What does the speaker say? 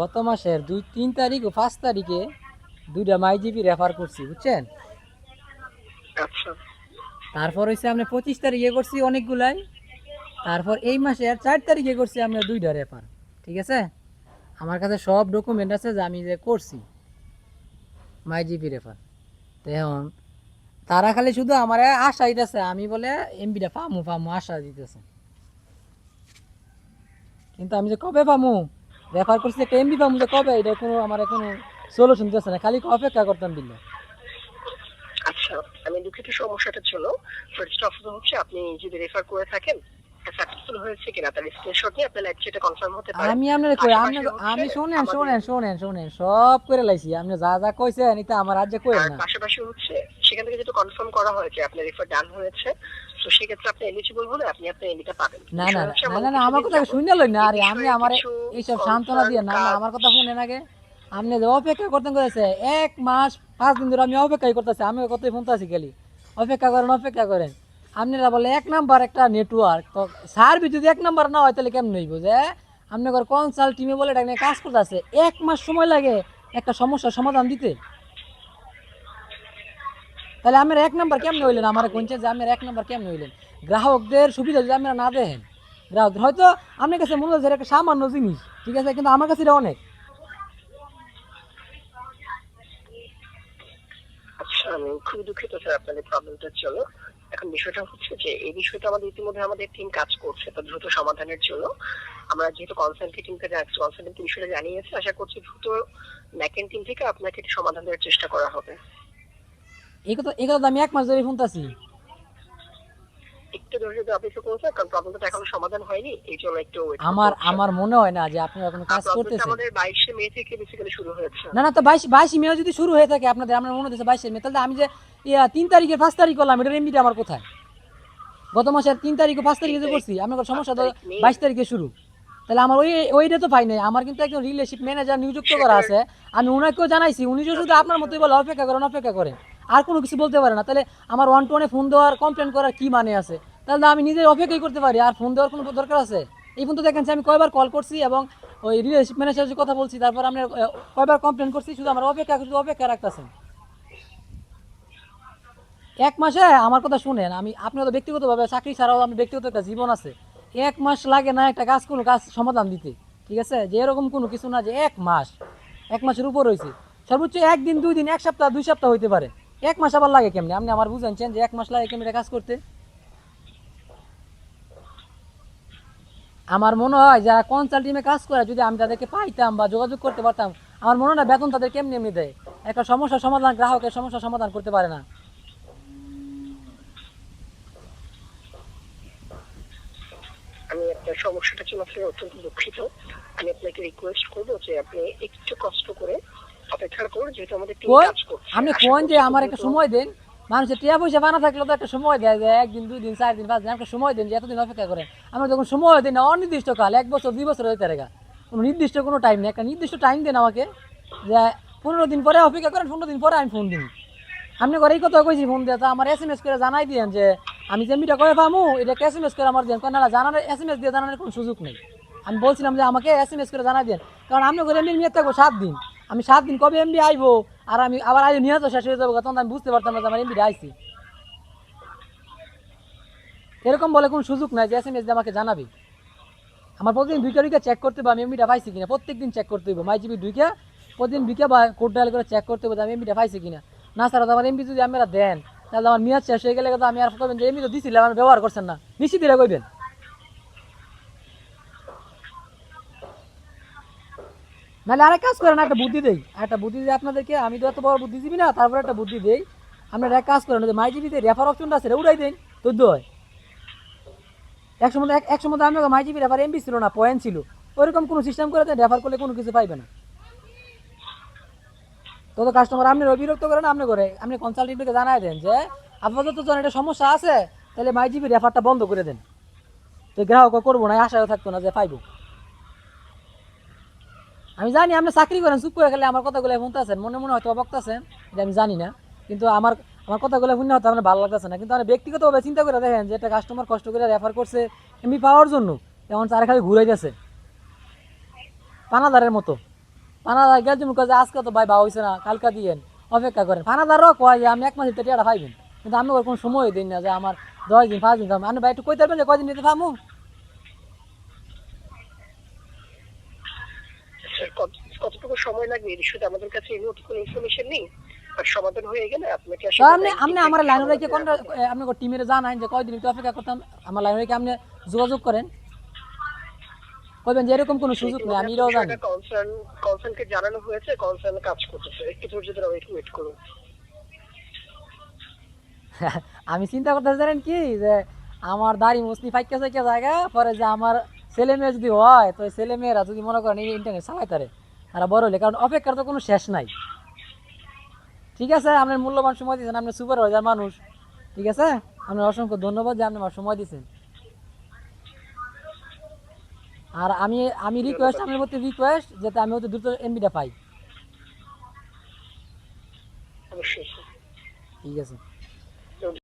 গত মাসের দুই তিন তারিখ ও পাঁচ তারিখে দুইটা মাইজিপি রেফার করছি বুঝছেন? আচ্ছা। তারপর হচ্ছে আমরা পঁচিশ তারিখে করছি অনেকগুলাই। তারপর এই মাসের চার তারিখে করছি আমরা দুইটা রেফার ঠিক আছে? আমার কাছে সব ডকুমেন্ট আছে যে আমি যে করছি মাই জিপি রেফার তো এখন তারা খালি শুধু আমার আশা দিতেছে আমি বলে এমবিটা পামু পামু আশা দিতেছে। কিন্তু আমি যে কবে পামু? রেফার করছি একটা এমবি পামু যে কবে? এটা কোনো আমার কোনো সলিউশন দিতেছে না। খালি অপেক্ষা করতাম দিল্লা আচ্ছা আমি দুঃখিত সমস্যাটার জন্য। ফার্স্ট অফ অল হচ্ছে আপনি যদি রেফার করে থাকেন সাকসেসফুল হয়েছে কিনা তার স্ক্রিনশট নিয়ে আপনার লাইভ চ্যাটে কনফার্ম হতে পারে। আমি আপনার কই আপনি হচ্ছে আমি শুনেন শুনেন শুনেন শুনেন সব করে লাইছি। আপনি যা যা কইছেন এটা আমার কইেন আর না। পাশাপাশি হচ্ছে সেখান থেকে যেটা কনফার্ম করা হয়েছে আপনার রেফার ডান হয়েছে তো সেক্ষেত্রে আপনি এলিজিবল হলে আপনি আপনার এলিটা পাবেন। না না না না আমার কথা শুনে লই না আরে আমার কিছু এইসব সান্ত্বনা দিয়ে না না আমার কথা শুনেন আগে। আপনি যে অপেক্ষা করতেন করেছে এক মাস পাঁচ দিন ধরে আমি অপেক্ষাই করতেছি আমি খালি। অপেক্ষা করেন অপেক্ষা করেন। আপনারা বলে এক নাম্বার একটা নেটওয়ার্ক সার্ভিস যদি এক নাম্বার না হয় তাহলে কেমন হইব যে? আপনি কনসাল্ট টিমে বলে এটা নিয়ে কাজ করতেছে এক মাস সময় লাগে একটা সমস্যার সমাধান দিতে। তাহলে আমার এক নাম্বার কেমন হইলেন? আমার কোনছে যে আমার এক নাম্বার কেমন হইলেন? গ্রাহকদের সুবিধা যদি আপনারা না দেখেন গ্রাহকদের হয়তো আপনার কাছে হচ্ছে একটা সামান্য জিনিস, ঠিক আছে? কিন্তু আমার কাছে এটা অনেক। আচ্ছা আমি খুব দুঃখিত স্যার আপনাদের প্রবলেমটার জন্য। এখন বিষয়টা হচ্ছে যে, এই বিষয়টা আমাদের ইতিমধ্যে আমাদের টিম কাজ করছে, তো দ্রুত সমাধানের জন্য। আমরা যেহেতু কনসালটেন্ট টিমকে কনসালটেন্ট বিষয়টা জানিয়েছি, আশা করছি দ্রুত ম্যাকেন টিম থেকে আপনাকে একটি সমাধান দেওয়ার চেষ্টা করা হবে। তো আমি এক মাস ধরে শুনতেছি। একটু ধৈর্য অপেক্ষা করুন স্যার কারণ প্রবলেমটা এখনও সমাধান হয়নি এই জন্য একটু আমার আমার মনে হয় না যে আপনি এখন কাজ করতেছেন। আমাদের বাইশে মে থেকে বেসিক্যালি শুরু হয়েছে। না না তো বাইশ বাইশ মে যদি শুরু হয়ে থাকে আপনাদের আমার মনে হচ্ছে মে। তাহলে আমি যে তারিখে তারিখ করলাম এটার এমবিটা আমার কোথায়? গত মাসের তিন তারিখে পাঁচ তারিখে যে করছি আপনার সমস্যা তো বাইশ তারিখে শুরু। তাহলে আমার ওই ওইটা তো পাই নাই আমার কিন্তু একজন রিলেশিপ ম্যানেজার নিযুক্ত করা আছে। আমি ওনাকেও জানাইছি উনি শুধু আপনার মতোই বলে অপেক্ষা করেন অপেক্ষা করেন। আর কোনো কিছু বলতে পারে না। তাহলে আমার ওয়ান টু ওয়ানে ফোন দেওয়ার কমপ্লেন করার কি মানে আছে? তাহলে আমি নিজে অপেক্ষাই করতে পারি। আর ফোন দেওয়ার কোনো দরকার আছে? এই ফোন তো দেখেন আমি কয়বার কল করছি এবং ওই রিলেশিপ ম্যানেজারের কথা বলছি তারপর আহ, কয়বার কমপ্লেন করছি শুধু আমার অপেক্ষা শুধু অপেক্ষা রাখতেছেন। এক মাসে আমার কথা শুনেন আমি আপনি তো ব্যক্তিগতভাবে চাকরি ছাড়াও আমি ব্যক্তিগত একটা জীবন আছে। এক মাস লাগে না একটা কাজ কোনো কাজ সমাধান দিতে। ঠিক আছে? যে এরকম কোনো কিছু না যে এক মাস। এক মাসের উপর হয়েছে সর্বোচ্চ একদিন, দুই দিন, এক সপ্তাহ, দুই সপ্তাহ হইতে পারে। এক মাস আবার লাগে কেমনি? আপনি আমার বুঝাচ্ছেন যে এক মাস লাগে কেমনি কাজ করতে? আমার মনে হয় যারা কনসাল্টিংয়ে কাজ করে, যদি আমি তাদেরকে পাইতাম বা যোগাযোগ করতে পারতাম, আমার মনে হয় বেতন তাদের কেমনি এমনি দেয়? একটা সমস্যার সমাধান, গ্রাহকের সমস্যার সমাধান করতে পারে না আমি আপনার সমস্যাটার জন্য আপনাকে অত্যন্ত দুঃখিত। আমি আপনাকে রিকোয়েস্ট করব যে আপনি একটু কষ্ট করে অপেক্ষা করুন যেহেতু আমাদের টিম কাজ করছে। আপনি কোন যে আমার একটা সময় দেন। মানুষের টিয়া পয়সা বানা থাকলে তো একটা সময় দেয় যে একদিন দুই দিন চার দিন পাঁচ দিন একটা সময় দেন যে এতদিন অপেক্ষা করেন আমরা যখন সময় দিন না অনির্দিষ্ট কাল এক বছর দুই বছর হইতে রেখা কোনো নির্দিষ্ট কোনো টাইম নেই। একটা নির্দিষ্ট টাইম দেন আমাকে যে পনেরো দিন পরে অপেক্ষা করেন পনেরো দিন পরে আমি ফোন দিন আপনি করে এই কথা কইছি ফোন দিয়ে তা আমার এস এম এস করে জানাই দিয়েন যে আমি যে মিটা করে পামু এটা এস এম এস করে আমার দেন? কারণ না জানানোর এস এম এস দিয়ে জানানোর কোনো সুযোগ নেই। আমি বলছিলাম যে আমাকে এস এম এস করে জানাই দেন। কারণ আমি করে এমনি নিয়ে থাকব সাত দিন। আমি সাত দিন কবে এমবি আইবো? আর আমি আবার আইবো নিয়ে তো শেষ হয়ে যাব তখন আমি বুঝতে পারতাম না যে আমার এমবিটা আইছি। এরকম বলে কোনো সুযোগ নাই যে এস এম এস দিয়ে আমাকে জানাবি। আমার প্রতিদিন দুইটা দুইটা চেক করতে হবে, আমি এমবিটা পাইছি কিনা? প্রত্যেক দিন চেক করতে হবে মাই জিবি দুইটা, প্রতিদিন দুইটা বা কোড ডায়াল করে চেক করতে হবে আমি এমবিটা পাইছি কিনা। না, স্যার আমার এমবি যদি আপনারা দেন তাহলে আমার মেয়াদ শেষ হয়ে গেলে আমি আর কবেন যে এমবি তো দিছিলাম আমি ব্যবহার করছেন না। নিশ্চিত দিলে কইবেন। নাহলে আরেক কাজ করেন একটা বুদ্ধি দেই। একটা বুদ্ধি দিই আপনাদেরকে আমি তো এত বড় বুদ্ধি দিবি না তারপরে একটা বুদ্ধি দেই। আপনারা এক কাজ করেন ওই যে মাই জিবিতে রেফার অপশনটা আছে রে, উড়াই দেন চোদ্দ হয়। এক সময় এক- সময় আমি মাই জিবি রেফার এমবি ছিল না পয়েন্ট ছিল। ওইরকম কোনো সিস্টেম করে দেন রেফার করলে কোনো কিছু পাইবে না। তো তো কাস্টমার আপনি বিরক্ত করেন, আপনি করে, আপনি কনসালটেন্টকে জানাই দেন যে, আপাতত যখন একটা সমস্যা আছে, তাহলে মাই জিবি রেফারটা বন্ধ করে দেন। তো গ্রাহক করব না, আশাও থাকতো না যে পাইবো। আমি জানি আপনি চাকরি করেন, চুপ করে খেলে আমার কথাগুলো শুনতেছেন মনে মনে হয়তো বক্তাছেন এটা আমি জানি না। কিন্তু আমার আমার কথাগুলো শুনে হয়তো আপনার ভালো লাগতেছে না। কিন্তু আমি ব্যক্তিগতভাবে চিন্তা করে দেখেন যে একটা কাস্টমার কষ্ট করে রেফার করছে এমনি পাওয়ার জন্য, এমন চারে খালি ঘুরাই গেছে পানাদারের মতো। ফানাদার গেছে মুখ কাছে আজকে তো ভাই বা হয়েছে না কালকা দিয়েন অপেক্ষা করেন। ফানাদারও কয় যে আমি এক মাসের টেটা পাইবেন কিন্তু আমি ওর কোনো সময় দিন না যে আমার দশ দিন পাঁচ দিন আমি ভাই একটু কইতে পারবেন যে কয়দিন নিতে পামু কতটুকু সময় লাগবে? এই বিষয়টা আমাদের কাছে এই মুহূর্তে কোনো ইনফরমেশন নেই। সমাধান হয়ে গেলে আপনাকে আপনি আপনি আমার লাইন রেখে কোন সমাধান আপনি টিমের জানান যে কয়দিন একটু অপেক্ষা করতাম আমার লাইন রেখে আপনি যোগাযোগ করেন। কইবেন যে এরকম কোনো সুযোগ নেই আমি এটাও জানি। কনসার্ন কনসার্নকে জানানো হয়েছে কনসার্ন কাজ করতেছে। একটু ধৈর্য ধরে একটু ওয়েট করুন। আমি চিন্তা করতে জানেন কি? যে আমার দাড়ি মুসলি ফাইকা জায়গা পরে যে আমার ছেলে মেয়ে যদি হয় তো ছেলে মেয়েরা যদি মনে করেন এই ইন্টারনেট চালাই তারে তারা বড় হলে কারণ অপেক্ষার তো কোনো শেষ নাই। ঠিক আছে? আপনার মূল্যবান সময় দিয়েছেন আপনি সুপার সুপারভাইজার মানুষ। ঠিক আছে? আপনার অসংখ্য ধন্যবাদ যে আপনি আমার সময় দিয়েছেন। আর আমি আমি রিকোয়েস্ট আমার প্রতি রিকোয়েস্ট যাতে আমি হচ্ছে দ্রুত এমবিটা পাই। ঠিক আছে।